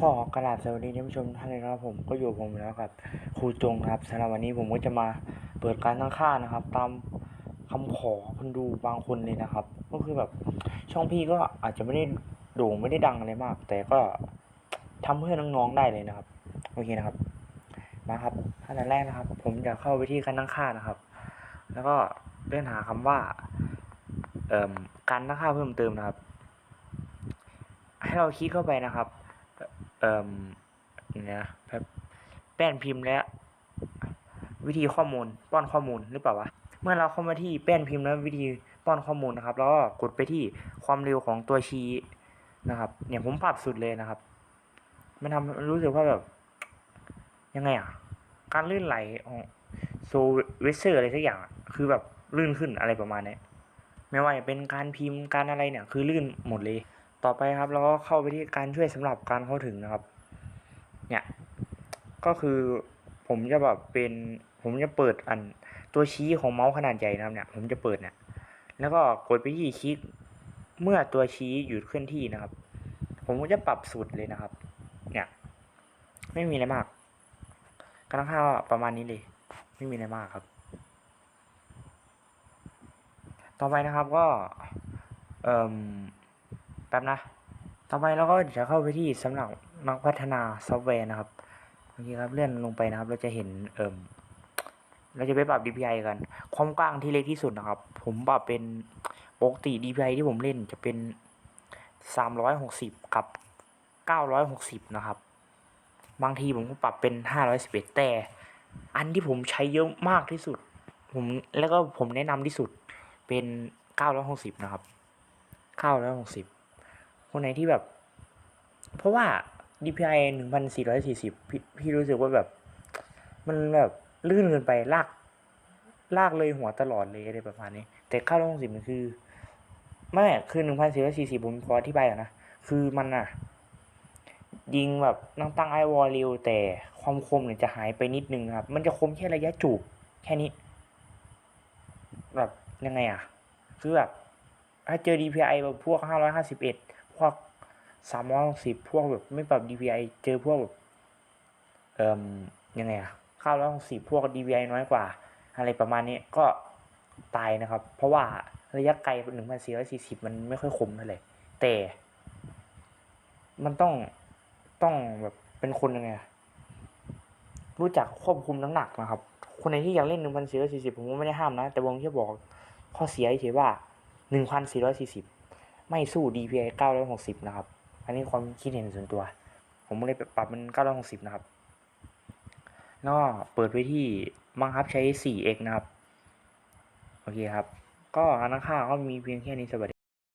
ขอกราบสวัสดีท่านผู้ชมท่านเลยนะครับผมก็อยู่ผมแล้วกับครูจงครับสำหรับวันนี้ผมก็จะมาเปิดการตั้งค่านะครับ ตามคำขอคนดูบางคนเลยนะครับ ก็คือแบบช่องพี่ก็อาจจะไม่ได้โด่งไม่ได้ดังอะไรมาก แต่ก็ทำเพื่อน้องๆได้เลยนะครับโอเคนะครับ มาครับขั้นแรกนะครับ ผมจะเข้าไปที่การตั้งค่านะครับ แล้วก็เลื่อนหาคำว่าการตั้งค่าเพิ่มเติมนะครับ ให้เราคลิกเข้าไปนะครับ เอ่อเนี่ยแบบแป้นพิมพ์และ วิธีข้อมูลป้อนข้อมูลหรือเปล่าวะเมื่อเราเข้ามาที่แป้นพิมพ์และวิธีป้อนข้อมูลนะครับ แล้วก็กดไปที่ความเร็วของตัวชี้นะครับเนี่ยผมปรับสุดเลยนะครับ มันทำรู้สึกว่าแบบ ยังไงอะ การลื่นไหลของโซเวเซอร์อะไรสักอย่างอะคือแบบลื่นขึ้นอะไรประมาณนี้ไม่ว่าจะเป็นการพิมพ์การอะไรเนี่ย คือลื่นหมดเลย ต่อไปครับเราก็เข้าไปที่การช่วยสำหรับการเข้าถึงนะครับ เนี่ยก็คือผมจะแบบเป็นผมจะเปิดอันตัวชี้ของเมาส์ขนาดใหญ่นะครับเนี่ยผมจะเปิดเนี่ยแล้วก็กดไปที่คลิกเมื่อตัวชี้หยุดเคลื่อนที่นะครับ ผมก็จะปรับสุดเลยนะครับ เนี่ย ไม่มีอะไรมากการตั้งค่าประมาณนี้เลย ไม่มีอะไรมากครับ ต่อไปนะครับก็เอ่ม แป๊บนะ ต่อไปเราก็จะเข้าไปที่สำหรับนักพัฒนาซอฟต์แวร์นะครับโอเคครับเลื่อนลงไปนะครับ เราจะเห็นเอ่มเราจะไปปรับ DPI กัน ความกว้างที่เล็กที่สุดนะครับ ผมปรับเป็นปกติ DPI ที่ผมเล่นจะเป็น 360 กับ 960 นะครับ บางทีผมก็ปรับเป็น 511 แต่ อันที่ผมใช้เยอะมากที่สุด ผมแล้วก็ผมแนะนำที่สุดเป็น 960 นะครับ 960 คนไหนที่แบบ เพราะว่า DPI 1440 พี่พี่รู้สึกว่าแบบ มันแบบลื่นเกินไปลาก ลากเลยหัวตลอดเลยอะไรประมาณนี้ แต่960มันคือไม่คือ1440ผมขออธิบายก่อนนะ คือมันอะยิงแบบนั่งตั้งไอวอลเร็วแต่ความคมเนี่ยจะหายไปนิดนึงครับ มันจะคมแค่ระยะจูบแค่นี้ แบบยังไงอะคือแบบถ้าเจอ DPI แบบพวก551 พวก360พวกแบบไม่ปรับ DPI เจอพวกแบบเอ่มยังไงอะ960พวก DPI น้อยกว่า อะไรประมาณนี้ก็ตายนะครับ เพราะว่าระยะไกล1440มันไม่ค่อยคมเท่าไหร่แต่ มันต้องต้องแบบเป็นคนยังไงรู้จักควบคุมน้ำหนักนะครับ คนไหนที่อยากเล่น1440ผมก็ไม่ได้ห้ามนะ แต่ผมแค่บอกข้อเสียเฉยว่า1440 ไม่สู้ DPI 960 นะครับ อันนี้ความคิดเห็นส่วนตัว ผมเลยปรับมัน 960 นะครับแล้วก็เปิดไปที่บังคับใช้ 4x นะครับ โอเคครับ ก็อนาค่าก็มีเพียงแค่นี้สวัสดี